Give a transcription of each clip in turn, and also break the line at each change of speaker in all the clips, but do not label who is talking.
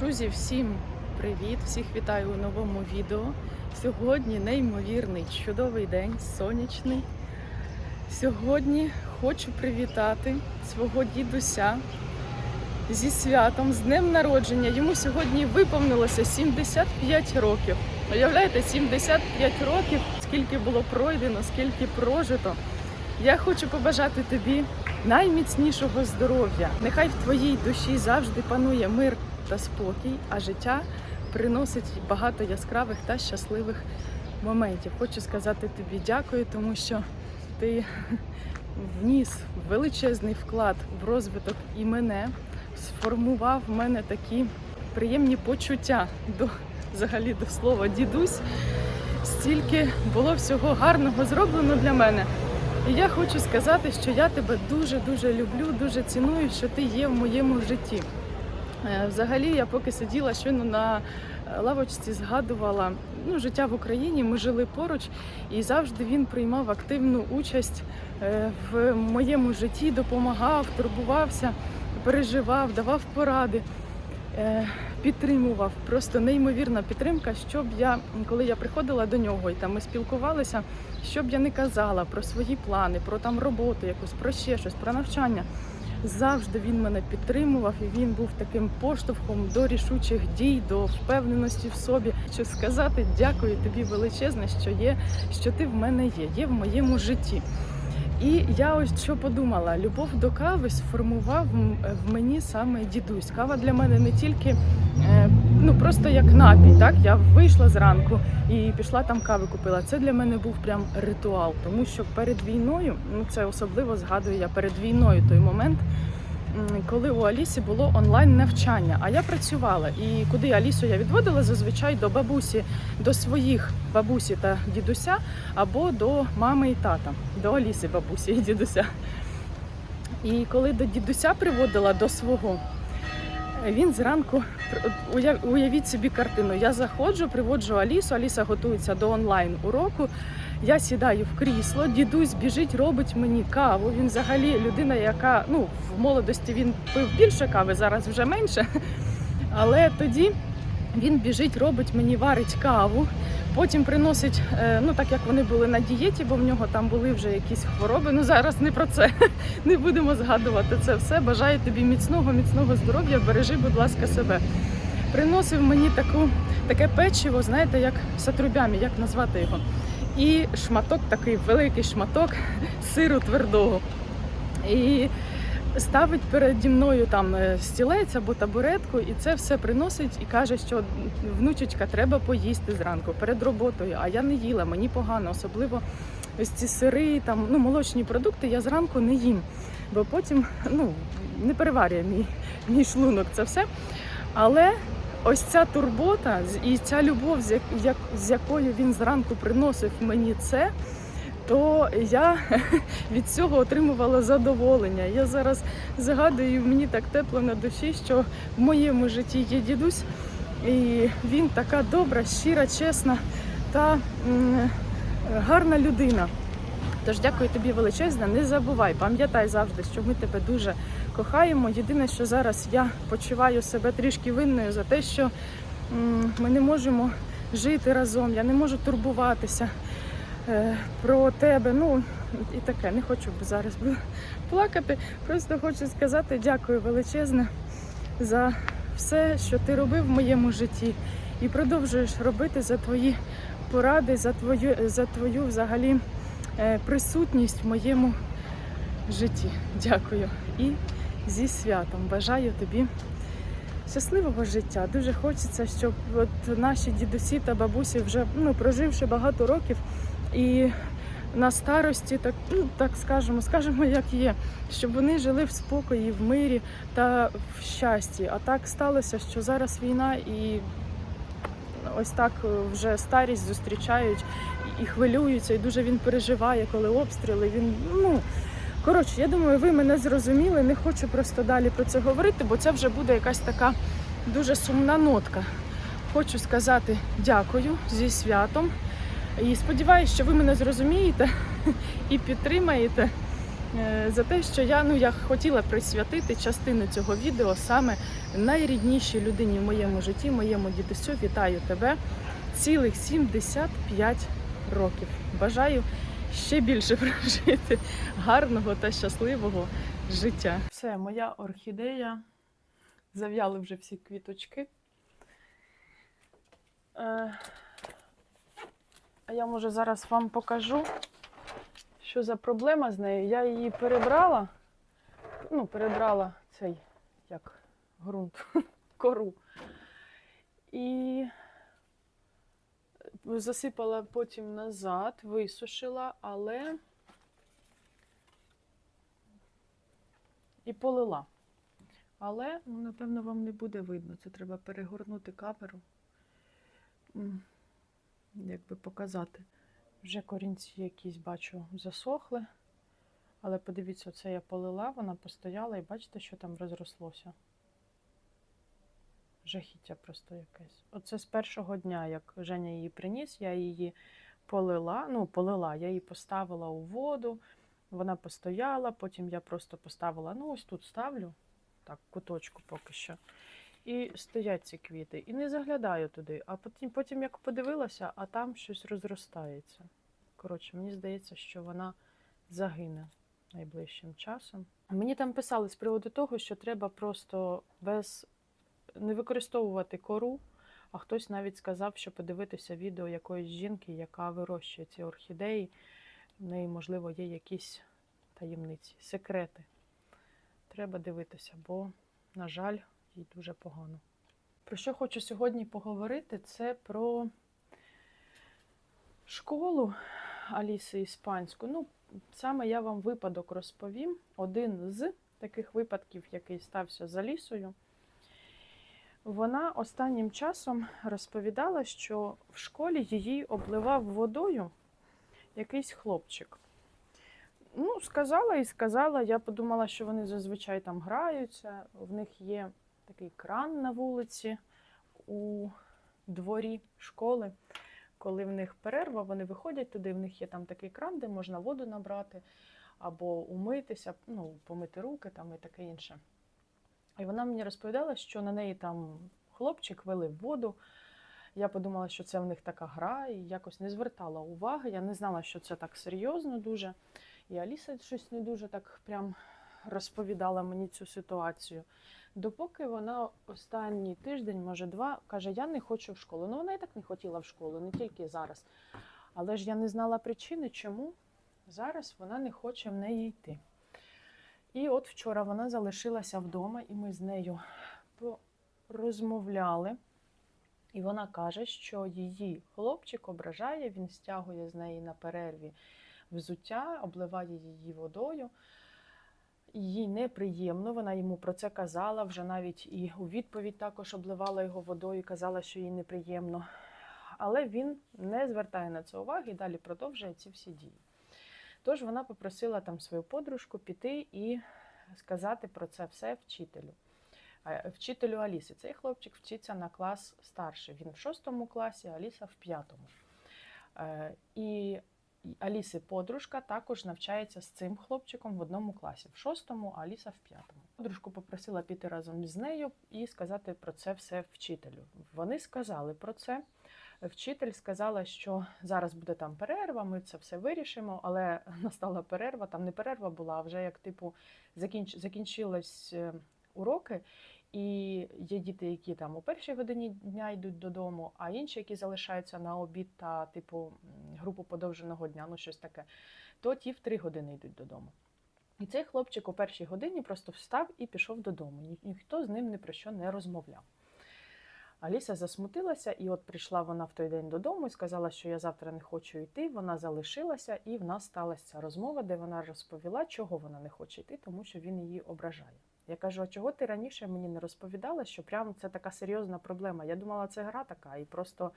Друзі, всім привіт! Всіх вітаю у новому відео. Сьогодні неймовірний чудовий день, сонячний. Сьогодні хочу привітати свого дідуся зі святом, з днем народження. Йому сьогодні виповнилося 75 років. Уявляєте, 75 років, скільки було пройдено, скільки прожито. Я хочу побажати тобі найміцнішого здоров'я. Нехай в твоїй душі завжди панує мир та спокій, а життя приносить багато яскравих та щасливих моментів. Хочу сказати тобі дякую, тому що ти вніс величезний вклад в розвиток і мене, сформував в мене такі приємні почуття до взагалі до слова дідусь. Стільки було всього гарного зроблено для мене. І я хочу сказати, що я тебе дуже-дуже люблю, дуже ціную, що ти є в моєму житті. Е, Взагалі, я поки сиділа щойно на е, лавочці, згадувала ну, життя в Україні. Ми жили поруч, і завжди він приймав активну участь е, в моєму житті, допомагав, турбувався, переживав, давав поради. Підтримував просто неймовірна підтримка, щоб я, коли я приходила до нього і там ми спілкувалися, щоб я не казала про свої плани, про там роботу, якусь про ще щось, про навчання. Завжди він мене підтримував, і він був таким поштовхом до рішучих дій, до впевненості в собі. Що сказати, дякую тобі величезне, що є, що ти в мене є, є в моєму житті. І я ось що подумала: любов до кави сформував в мені саме дідусь. Кава для мене не тільки е, ну просто як напій. Так я вийшла зранку і пішла там кави купила. Це для мене був прям ритуал, тому що перед війною, ну це особливо згадую я перед війною той момент. Коли у Алісі було онлайн навчання, а я працювала, і куди Алісу я відводила зазвичай до бабусі, до своїх бабусі та дідуся, або до мами і тата, до Аліси, бабусі і дідуся. І коли до дідуся приводила до свого, він зранку уявіть собі картину. Я заходжу, приводжу Алісу. Аліса готується до онлайн уроку. Я сідаю в крісло, дідусь біжить, робить мені каву. Він взагалі людина, яка ну в молодості він пив більше кави, зараз вже менше. Але тоді він біжить, робить мені варить каву. Потім приносить, е, ну так як вони були на дієті, бо в нього там були вже якісь хвороби. Ну зараз не про це. Не будемо згадувати це все. Бажаю тобі міцного, міцного здоров'я. Бережи, будь ласка, себе. Приносив мені таку, таке печиво, знаєте, як сатрубямі, як назвати його. І шматок, такий великий шматок сиру твердого. І ставить переді мною там е, стілець або табуретку, і це все приносить і каже, що внучечка, треба поїсти зранку перед роботою. А я не їла, мені погано, особливо ось ці сири, там ну молочні продукти я зранку не їм, бо потім ну не переварює мій, мій шлунок це все. Але ось ця турбота і ця любов, з, як, як, з якою він зранку приносив мені це. То я від цього отримувала задоволення. Я зараз згадую, мені так тепло на душі, що в моєму житті є дідусь, і він така добра, щира, чесна та гарна людина. Тож дякую тобі величезне. Не забувай, пам'ятай завжди, що ми тебе дуже кохаємо. Єдине, що зараз я почуваю себе трішки винною за те, що ми не можемо жити разом, я не можу турбуватися про тебе. Ну і таке, не хочу зараз плакати. Просто хочу сказати дякую величезне за все, що ти робив в моєму житті, і продовжуєш робити за твої поради, за твою, за твою взагалі е, присутність в моєму житті. Дякую. І зі святом бажаю тобі щасливого життя. Дуже хочеться, щоб от наші дідусі та бабусі вже ну, проживши багато років і на старості, так, ну, так скажемо, скажемо, як є, щоб вони жили в спокої, в мирі та в щасті. А так сталося, що зараз війна і ось так вже старість зустрічають і хвилюються, і дуже він переживає, коли обстріли. Він ну коротше, я думаю, ви мене зрозуміли. Не хочу просто далі про це говорити, бо це вже буде якась така дуже сумна нотка. Хочу сказати дякую зі святом. І сподіваюся, що ви мене зрозумієте і підтримаєте. е, за те, що я ну я хотіла присвятити частину цього відео саме найріднішій людині в моєму житті, моєму дідусю. Вітаю тебе цілих 75 років. Бажаю ще більше прожити гарного та щасливого життя. Все, моя орхідея. Зав'яли вже всі квіточки. Е, А я може зараз вам покажу, що за проблема з нею. Я її перебрала, ну, перебрала цей як ґрунт, кору. І засипала потім назад, висушила, але і полила. Але, ну, напевно, вам не буде видно. Це треба перегорнути камеру. М, Як би показати. Вже корінці якісь, бачу, засохли. Але подивіться, це я полила, вона постояла і бачите, що там розрослося. Жахіття просто якесь. Оце з першого дня, як Женя її приніс, я її полила. Ну, полила, я її поставила у воду, вона постояла, потім я просто поставила, ну, ось тут ставлю, так, куточку поки що. І стоять ці квіти. І не заглядаю туди. А потім, потім як подивилася, а там щось розростається. Коротше, мені здається, що вона загине найближчим часом. Мені там писали з приводу того, що треба просто без не використовувати кору, а хтось навіть сказав, що подивитися відео якоїсь жінки, яка вирощує ці орхідеї. В неї, можливо, є якісь таємниці, секрети. Треба дивитися, бо, на жаль, їй дуже погано. Про що хочу сьогодні поговорити, це про школу Аліси Іспанську. Ну, саме я вам випадок розповім. Один з таких випадків, який стався з Алісою. Вона останнім часом розповідала, що в школі її обливав водою якийсь хлопчик. Ну, сказала і сказала. Я подумала, що вони зазвичай там граються. В них є такий кран на вулиці у дворі школи. Коли в них перерва, вони виходять туди, в них є там такий кран, де можна воду набрати або умитися, ну, помити руки там і таке інше. І вона мені розповідала, що на неї там хлопчик вилив воду. Я подумала, що це в них така гра, і якось не звертала уваги. Я не знала, що це так серйозно дуже. І Аліса щось не дуже так прям розповідала мені цю ситуацію. Допоки вона останній тиждень, може два, каже: Я не хочу в школу. Ну, вона і так не хотіла в школу, не тільки зараз. Але ж я не знала причини, чому зараз вона не хоче в неї йти. І от вчора вона залишилася вдома, і ми з нею розмовляли. І вона каже, що її хлопчик ображає, він стягує з неї на перерві взуття, обливає її водою. Їй неприємно, вона йому про це казала, вже навіть і у відповідь також обливала його водою, казала, що їй неприємно. Але він не звертає на це уваги і далі продовжує ці всі дії. Тож вона попросила там свою подружку піти і сказати про це все вчителю. Е, Вчителю Аліси. Цей хлопчик вчиться на клас старший. Він в шостому класі, Аліса в п'ятому. Е, І Аліси подружка також навчається з цим хлопчиком в одному класі, в шостому, а Аліса в п'ятому. Подружку попросила піти разом з нею і сказати про це все вчителю. Вони сказали про це. Вчитель сказала, що зараз буде там перерва, ми це все вирішимо, але настала перерва, там не перерва була, а вже як типу закінч... закінчились е, уроки, і є діти, які там у першій годині дня йдуть додому, а інші, які залишаються на обід та типу групу подовженого дня, ну щось таке, то ті в три години йдуть додому. І цей хлопчик у першій годині просто встав і пішов додому. Ні- Ніхто з ним ні про що не розмовляв. Аліса засмутилася, і от прийшла вона в той день додому і сказала, що я завтра не хочу йти. Вона залишилася, і в нас сталася розмова, де вона розповіла, чого вона не хоче йти, тому що він її ображає. Я кажу, а чого ти раніше мені не розповідала, що прям це така серйозна проблема? Я думала, це гра така, і просто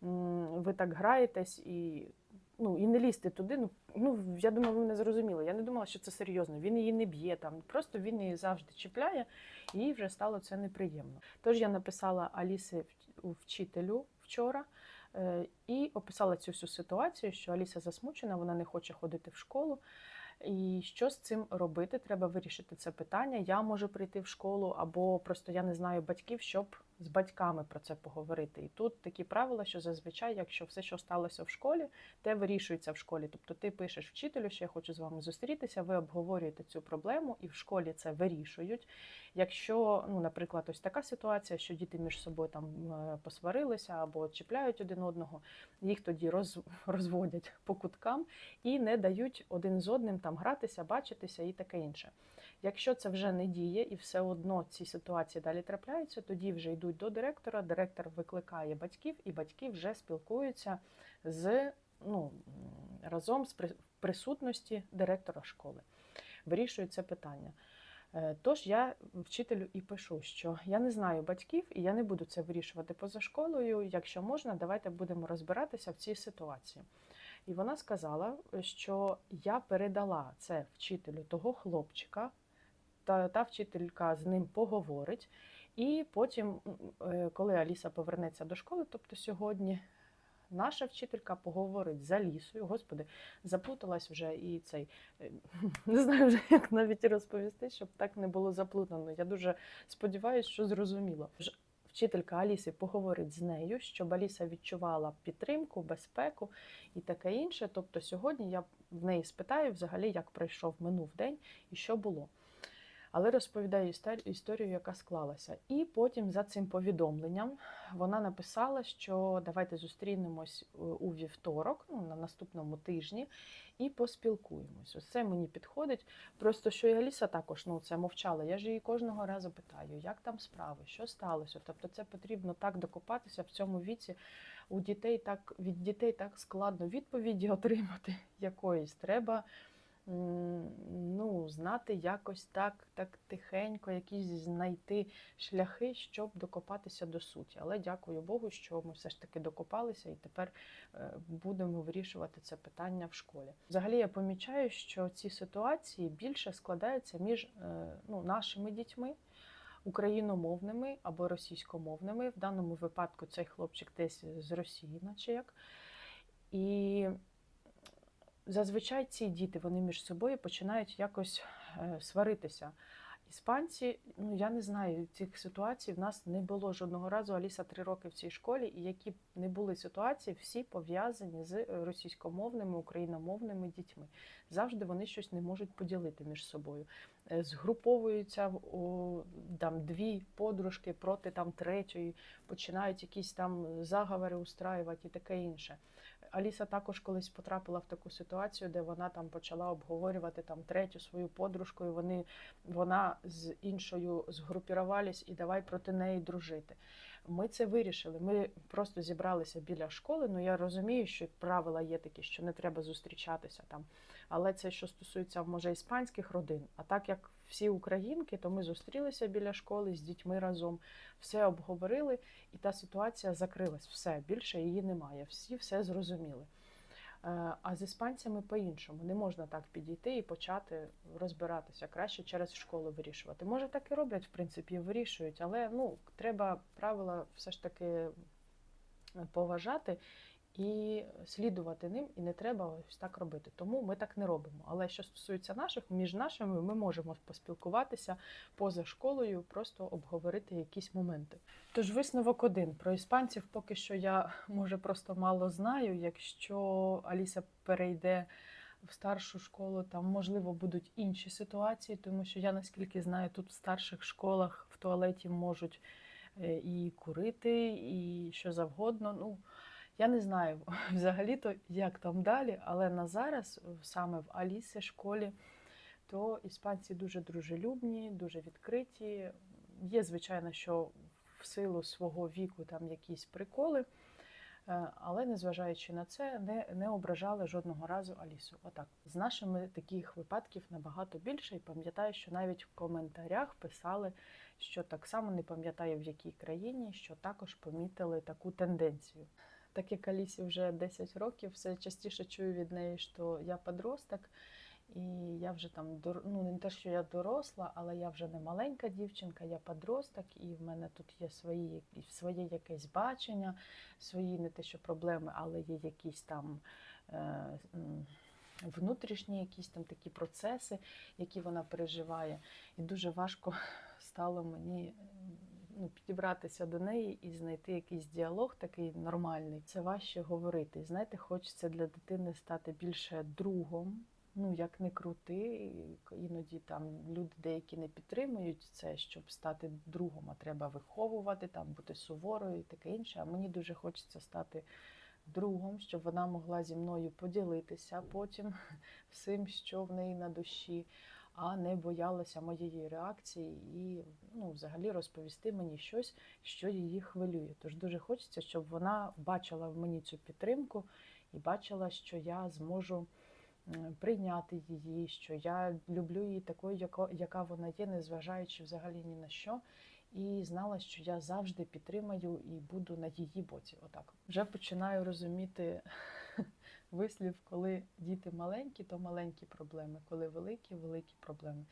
ви так граєтесь і. Ну, і не лізти туди. Ну, ну я думаю, ви мене зрозуміли. Я не думала, що це серйозно. Він її не б'є там. Просто він її завжди чіпляє, і їй вже стало це неприємно. Тож я написала Алісі вчителю вчора е, і описала цю всю ситуацію, що Аліса засмучена, вона не хоче ходити в школу. І що з цим робити? Треба вирішити це питання. Я можу прийти в школу, або просто я не знаю батьків, щоб з батьками про це поговорити. І тут такі правила, що зазвичай, якщо все, що сталося в школі, те вирішується в школі. Тобто ти пишеш вчителю, що я хочу з вами зустрітися, ви обговорюєте цю проблему, і в школі це вирішують. Якщо, ну, наприклад, ось така ситуація, що діти між собою там е, посварилися або чіпляють один одного, їх тоді роз, розводять по куткам і не дають один з одним там гратися, бачитися і таке інше. Якщо це вже не діє і все одно ці ситуації далі трапляються, тоді вже йдуть до директора. Директор викликає батьків, і батьки вже спілкуються з ну разом з присутності директора школи. Вирішують це питання. Е, Тож я вчителю і пишу, що я не знаю батьків, і я не буду це вирішувати поза школою. Якщо можна, давайте будемо розбиратися в цій ситуації. І вона сказала, що я передала це вчителю того хлопчика, та, та вчителька з ним поговорить. І потім, е, коли Аліса повернеться до школи, тобто сьогодні, наша вчителька поговорить з Алісою. Господи, заплуталась вже і цей е, не знаю вже, як навіть розповісти, щоб так не було заплутано. Я дуже сподіваюся, що зрозуміло. Вчителька Аліси поговорить з нею, щоб Аліса відчувала підтримку, безпеку і таке інше. Тобто сьогодні я в неї спитаю взагалі, як пройшов минув день і що було. Але розповідаю істор- історію, яка склалася. І потім за цим повідомленням вона написала, що давайте зустрінемось е, у вівторок, ну, на наступному тижні, і поспілкуємось. Ось мені підходить. Просто що і Аліса також ну, це мовчала. Я ж її кожного разу питаю, як там справи, що сталося. Тобто це потрібно так докопатися в цьому віці. У дітей так від дітей так складно відповіді отримати якоїсь. Треба ну, знати якось так, так тихенько, якісь знайти шляхи, щоб докопатися до суті. Але дякую Богу, що ми все ж таки докопалися і тепер е, будемо вирішувати це питання в школі. Взагалі я помічаю, що ці ситуації більше складаються між е, ну, нашими дітьми. Україномовними або російськомовними. В даному випадку цей хлопчик десь з Росії, наче як. І зазвичай ці діти вони між собою починають якось е, сваритися. Іспанці, ну я не знаю, цих ситуацій в нас не було жодного разу. Аліса три роки в цій школі, і які б не були ситуації, всі пов'язані з російськомовними, україномовними дітьми. Завжди вони щось не можуть поділити між собою. Е, Згруповуються у там дві подружки проти там третьої, починають якісь там заговори устраювати і таке інше. Аліса також колись потрапила в таку ситуацію, де вона там почала обговорювати там третю свою подружку, і вони вона з іншою згрупірувались і давай проти неї дружити. Ми це вирішили. Ми просто зібралися біля школи. Ну я розумію, що правила є такі, що не треба зустрічатися там. Але це що стосується може іспанських родин. А так як всі українки, то ми зустрілися біля школи з дітьми разом, все обговорили, і та ситуація закрилась. Все більше її немає. Всі все зрозуміли. Е, А з іспанцями по-іншому не можна так підійти і почати розбиратися. Краще через школу вирішувати. Може, так і роблять, в принципі, вирішують, але ну треба правила все ж таки поважати і слідувати ним, і не треба ось так робити. Тому ми так не робимо. Але що стосується наших, між нашими ми можемо поспілкуватися поза школою, просто обговорити якісь моменти. Тож висновок один про іспанців поки що я може просто мало знаю. Якщо Аліса перейде в старшу школу, там можливо будуть інші ситуації, тому що я наскільки знаю, тут в старших школах в туалеті можуть е, і курити, і що завгодно. Ну я не знаю взагалі-то, як там далі, але на зараз, е, саме в Аліси школі, то іспанці дуже дружелюбні, дуже відкриті. Є, звичайно, що в силу свого віку там якісь приколи, е, але незважаючи на це, не, не ображали жодного разу Алісу. Отак. З нашими таких випадків набагато більше, і пам'ятаю, що навіть в коментарях писали, що так само не пам'ятаю в якій країні, що також помітили таку тенденцію. Так як Алісі вже 10 років, все частіше чую від неї, що я подросток, і я вже там ну не те, що я доросла, але я вже не маленька дівчинка, я подросток, і в мене тут є свої своє якесь бачення, свої не те, що проблеми, але є якісь там е, внутрішні якісь там такі процеси, які вона переживає. І дуже важко стало мені ну, підібратися до неї і знайти якийсь діалог такий нормальний. Це важче говорити. Знаєте, хочеться для дитини стати більше другом. Ну, як не крути, іноді там люди деякі не підтримують це, щоб стати другом, а треба виховувати, там бути суворою і таке інше. А мені дуже хочеться стати другом, щоб вона могла зі мною поділитися потім всім, що в неї на душі, а не боялася моєї реакції і ну, взагалі розповісти мені щось, що її хвилює. Тож дуже хочеться, щоб вона бачила в мені цю підтримку і бачила, що я зможу прийняти її, що я люблю її такою, яка вона є, незважаючи взагалі ні на що. І знала, що я завжди підтримаю і буду на її боці. Отак вже починаю розуміти вислів, коли діти маленькі, то маленькі проблеми, коли великі, великі проблеми.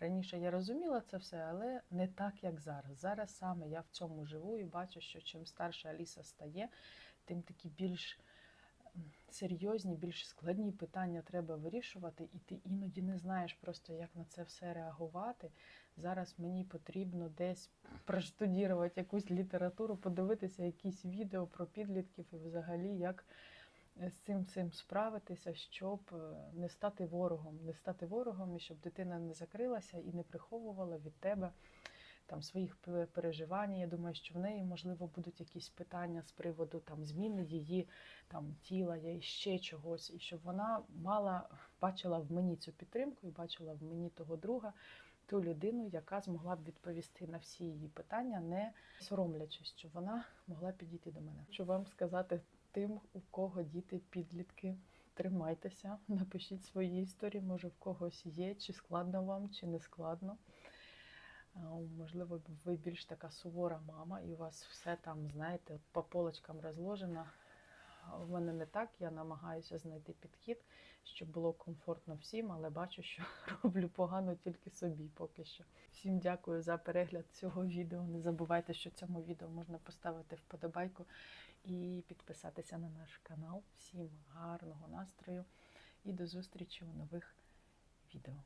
Раніше я розуміла це все, але не так, як зараз. Зараз саме я в цьому живу і бачу, що чим старша Аліса стає, тим такі більш серйозні, більш складні питання треба вирішувати, і ти іноді не знаєш просто, як на це все реагувати. Зараз мені потрібно десь проштудірувати якусь літературу, подивитися якісь відео про підлітків і взагалі як з цим цим справитися, щоб е, не стати ворогом, не стати ворогом, і щоб дитина не закрилася і не приховувала від тебе там своїх переживань. Я думаю, що в неї можливо будуть якісь питання з приводу там зміни її там тіла, і ще чогось, і щоб вона мала бачила в мені цю підтримку і бачила в мені того друга. Ту людину, яка змогла б відповісти на всі її питання, не соромлячись, щоб вона могла підійти до мене. Щоб вам сказати тим, у кого діти підлітки, тримайтеся, напишіть свої історії, може в когось є, чи складно вам, чи не складно. Можливо, ви більш така сувора мама, і у вас все там, знаєте, по полочкам розложено. В мене не так, я намагаюся знайти підхід, щоб було комфортно всім, але бачу, що роблю погано тільки собі поки що. Всім дякую за перегляд цього відео. Не забувайте, що цьому відео можна поставити вподобайку і підписатися на наш канал. Всім гарного настрою і до зустрічі у нових відео.